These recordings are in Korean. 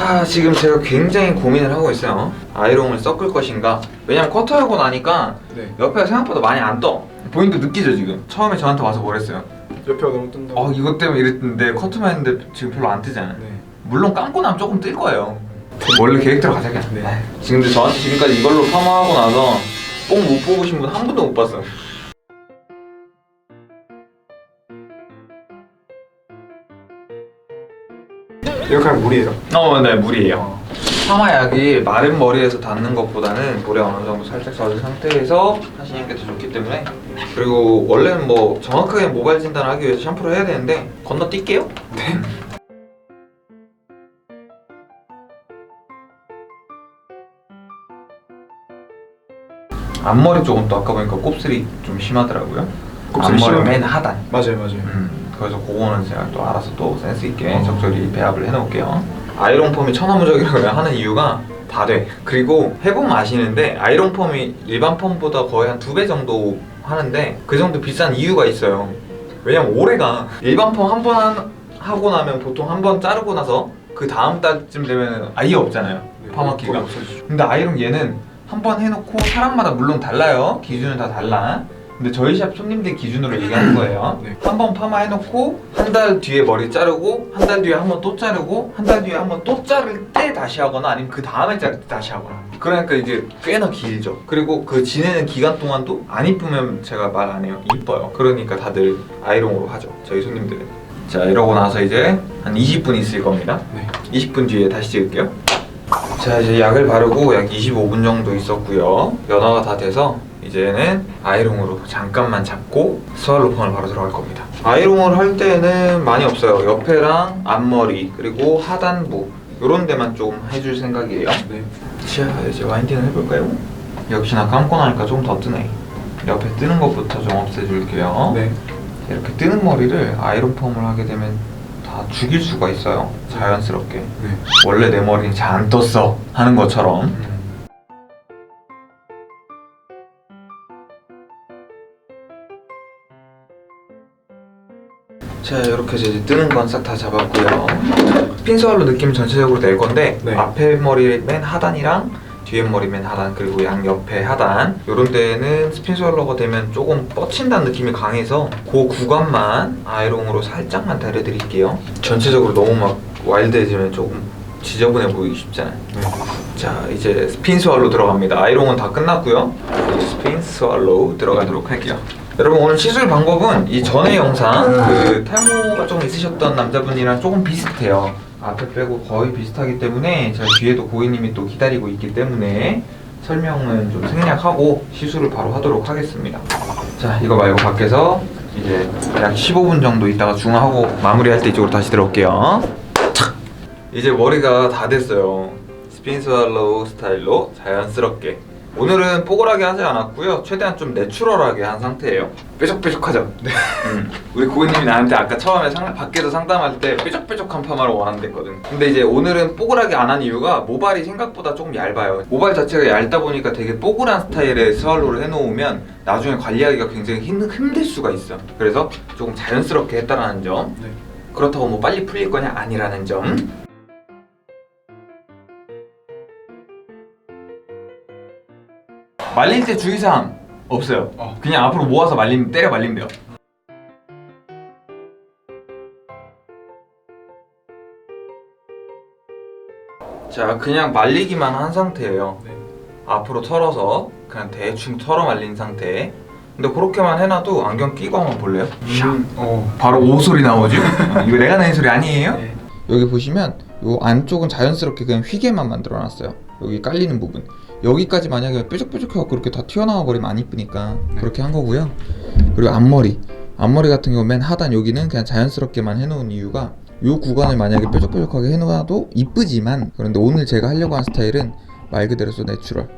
하 지금 제가 굉장히 고민을 하고 있어요. 아이롱을 섞을 것인가? 왜냐면 커터하고 나니까 네. 옆에가 생각보다 많이 안 떠. 본인도 느끼죠 지금? 처음에 저한테 와서 뭐랬어요? 옆에가 너무 뜬다고. 어 이것 때문에 이랬는데 커트만 했는데 지금 별로 안 뜨잖아요. 네. 물론 감고 나면 조금 뜰 거예요. 원래 계획대로 가자 그냥. 네. 지금 근데 저한테 지금까지 이걸로 파마하고 나서 뽕 못 뽑으신 분 한 분도 못 봤어요 이렇게 하면 물이에요. 어, 네, 물이에요. 파마약이 마른 머리에서 닿는 것보다는 물에 어느 정도 살짝 젖은 상태에서 하시는 게 더 좋기 때문에 그리고 원래는 뭐 정확하게 모발 진단을 하기 위해서 샴푸를 해야 되는데 건너뛸게요. 네. 앞머리 쪽은 또 아까 보니까 곱슬이 좀 심하더라고요. 곱슬이 앞머리 심하면- 맨 하단. 맞아요, 맞아요. 음, 그래서 그거는 제가 또 알아서 또 센스 있게 적절히 배합을 해놓을게요. 아이롱 펌이 천하무적이라고 하는 이유가 다 돼. 그리고 해보면 아시는데 아이롱 펌이 일반 펌보다 거의 한 두 배 정도 하는데 그 정도 비싼 이유가 있어요. 왜냐면 오래가 일반 펌한번 하고 나면 보통 한 번 자르고 나서 그 다음 달쯤 되면 아예 없잖아요. 네, 파마기가. 없어지죠. 근데 아이롱 얘는 한 번 해놓고 사람마다 물론 달라요. 기준은 다 달라. 근데 저희 샵 손님들 기준으로 얘기하는 거예요. 네. 한 번 파마 해놓고 한 달 뒤에 머리 자르고 한 달 뒤에 한 번 또 자르고 한 달 뒤에 한 번 또 자를 때 다시 하거나 아니면 그 다음에 자를 때 다시 하거나. 그러니까 이제 꽤나 길죠. 그리고 그 지내는 기간 동안도 안 이쁘면 제가 말 안 해요. 이뻐요. 그러니까 다들 아이롱으로 하죠. 저희 손님들은. 자 이러고 나서 이제 한 20분 있을 겁니다. 네. 20분 뒤에 다시 찍을게요. 자 이제 약을 바르고 약 25분 정도 있었고요. 연화가 다 돼서 이제는 아이롱으로 잠깐만 잡고 스왈로 펌을 바로 들어갈 겁니다. 아이롱을 할 때는 많이 없어요. 옆에랑 앞머리 그리고 하단부. 이런 데만 좀 해줄 생각이에요. 네. 자 이제 와인딩을 해볼까요? 역시나 감고 나니까 좀 더 뜨네. 옆에 뜨는 것부터 좀 없애줄게요. 네. 이렇게 뜨는 머리를 아이롱 펌을 하게 되면 다 죽일 수가 있어요. 자연스럽게. 네. 원래 내 머리는 잘 안 떴어 하는 것처럼 음. 자 이렇게 이제 뜨는 건 싹 다 잡았고요 핀스왈로 느낌 전체적으로 낼 건데 네. 앞에 머리 맨 하단이랑 뒤에 머리 맨 하단 그리고 양 옆에 하단 이런 데에는 스핀스왈로가 되면 조금 뻗친다는 느낌이 강해서 그 구간만 아이롱으로 살짝만 다려드릴게요 전체적으로 너무 막 와일드해지면 조금 지저분해 보이기 쉽잖아요 네. 자 이제 스핀 스왈로 들어갑니다 아이롱은 다 끝났고요 이제 스핀 스왈로 들어가도록 할게요 여러분 오늘 시술 방법은 이 전에 영상 그 탈모가 좀 있으셨던 남자분이랑 조금 비슷해요. 앞에 빼고 거의 비슷하기 때문에 저희 뒤에도 고객님이 또 기다리고 있기 때문에 설명은 좀 생략하고 시술을 바로 하도록 하겠습니다. 자 이거 말고 밖에서 이제 약 15분 정도 있다가 중화하고 마무리할 때 이쪽으로 다시 들어올게요. 착! 이제 머리가 다 됐어요. 스핀 스왈로우 스타일로 자연스럽게 오늘은 뽀글하게 하지 않았고요. 최대한 좀 내추럴하게 한 상태예요. 뾰족뾰족하죠? 네. 음. 우리 고객님이 나한테 아까 처음에 상, 밖에서 상담할 때 뾰족뾰족한 파마를 원한댔거든. 근데 이제 오늘은 뽀글하게 안 한 이유가 모발이 생각보다 조금 얇아요. 모발 자체가 얇다 보니까 되게 뽀글한 스타일의 스왈로를 해놓으면 나중에 관리하기가 굉장히 힘, 힘들 수가 있어. 그래서 조금 자연스럽게 했다라는 점. 네. 그렇다고 뭐 빨리 풀릴 거냐? 아니라는 점 말릴 때 주의사항 없어요 어. 그냥 앞으로 모아서 말리면 때려 말리면 돼요 자 그냥 말리기만 한 상태예요 네. 앞으로 털어서 그냥 대충 털어 말린 상태 근데 그렇게만 해놔도 안경 끼고 한번 볼래요? 음. 어. 바로 오 소리 나오죠? 이거 내가 내는 소리 아니에요? 네. 여기 보시면 요 안쪽은 자연스럽게 그냥 휘게만 만들어놨어요. 여기 깔리는 부분. 여기까지 만약에 뾰족뾰족하고 그렇게 다 튀어나와 버리면 안 이쁘니까 네. 그렇게 한 거고요. 그리고 앞머리. 앞머리 같은 경우 맨 하단 여기는 그냥 자연스럽게만 해놓은 이유가 요 구간을 만약에 뾰족뾰족하게 해놓아도 이쁘지만 그런데 오늘 제가 하려고 한 스타일은 말 그대로서 내추럴.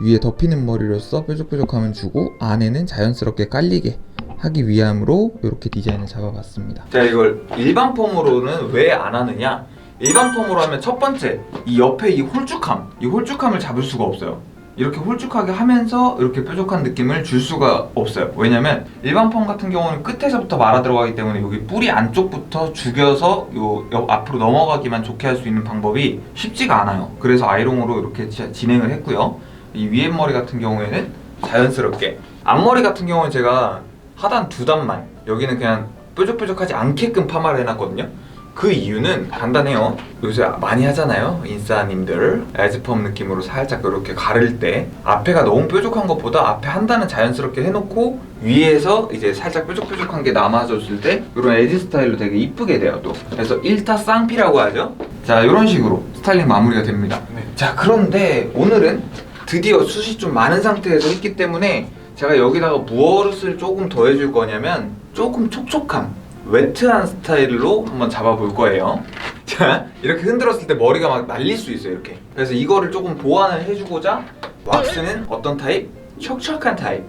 위에 덮이는 머리로서 뾰족뾰족함을 주고 안에는 자연스럽게 깔리게 하기 위함으로 이렇게 디자인을 잡아봤습니다. 자 이걸 일반 펌으로는 왜 안 하느냐? 일반 펌으로 하면 첫 번째 이 옆에 이 홀쭉함, 이 홀쭉함을 잡을 수가 없어요. 이렇게 홀쭉하게 하면서 이렇게 뾰족한 느낌을 줄 수가 없어요. 왜냐면 일반 펌 같은 경우는 끝에서부터 말아 들어가기 때문에 여기 뿌리 안쪽부터 죽여서 요 옆- 앞으로 넘어가기만 좋게 할 수 있는 방법이 쉽지가 않아요. 그래서 아이롱으로 이렇게 지- 진행을 했고요. 이 위에 머리 같은 경우에는 자연스럽게 앞머리 같은 경우는 제가 하단 두 단만 여기는 그냥 뾰족뾰족하지 않게끔 파마를 해놨거든요. 그 이유는 간단해요. 요새 많이 하잖아요. 인싸님들 에즈펌 느낌으로 살짝 이렇게 가를 때 앞에가 너무 뾰족한 것보다 앞에 한 단은 자연스럽게 해놓고 위에서 이제 살짝 뾰족뾰족한 게 남아졌을 때 이런 에지 스타일로 되게 이쁘게 돼요 또. 그래서 일타 쌍피라고 하죠. 자 이런 식으로 스타일링 마무리가 됩니다. 네. 자 그런데 오늘은 드디어 숱이 좀 많은 상태에서 했기 때문에 제가 여기다가 무엇을 조금 더해줄 거냐면 조금 촉촉함 웨트한 스타일로 한번 잡아볼 거예요. 자 이렇게 흔들었을 때 머리가 막 날릴 수 있어요 이렇게. 그래서 이거를 조금 보완을 해주고자 왁스는 어떤 타입? 촉촉한 타입.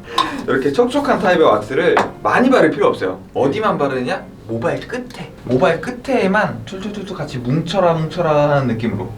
이렇게 촉촉한 타입의 왁스를 많이 바를 필요 없어요. 어디만 바르느냐? 모발 끝에. 모발 끝에만 툴툴툴툴 같이 뭉쳐라 뭉쳐라 하는 느낌으로.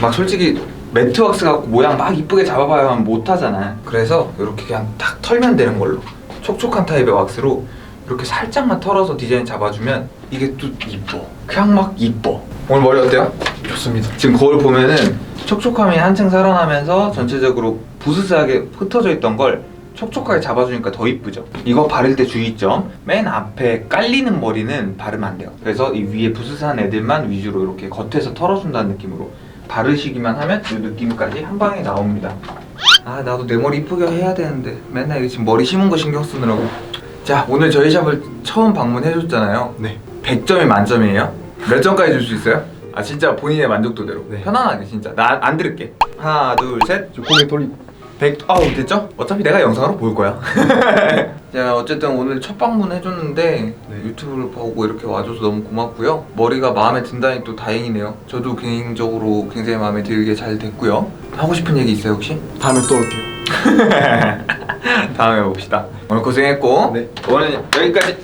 막 솔직히 매트 왁스 갖고 모양 막 이쁘게 잡아봐야만 못하잖아. 그래서 이렇게 그냥 탁 털면 되는 걸로. 촉촉한 타입의 왁스로 이렇게 살짝만 털어서 디자인 잡아주면 이게 또 이뻐. 그냥 막 이뻐. 오늘 머리 어때요? 좋습니다. 지금 거울 보면은 촉촉함이 한층 살아나면서 전체적으로 부스스하게 흩어져 있던 걸 촉촉하게 잡아주니까 더 이쁘죠. 이거 바를 때 주의점. 맨 앞에 깔리는 머리는 바르면 안 돼요. 그래서 이 위에 부스스한 애들만 위주로 이렇게 겉에서 털어준다는 느낌으로 바르시기만 하면 이 느낌까지 한 방에 나옵니다. 아 나도 내 머리 이쁘게 해야 되는데. 맨날 지금 머리 심은 거 신경 쓰느라고 자 오늘 저희 샵을 처음 방문해줬잖아요 네. 100점이 만점이에요? 몇 점까지 줄 수 있어요? 아 진짜 본인의 만족도대로 네. 편안하게 진짜 나 안 들을게 하나 둘셋 저 고개 돌리. 100 아우 됐죠? 어차피 내가 영상으로 볼 거야 자 어쨌든 오늘 첫 방문 해줬는데 네. 유튜브를 보고 이렇게 와줘서 너무 고맙고요 머리가 마음에 든다니 또 다행이네요 저도 개인적으로 굉장히 마음에 들게 잘 됐고요 하고 싶은 얘기 있어요 혹시? 다음에 또 올게요. 다음에 봅시다 오늘 고생했고 네. 오늘 여기까지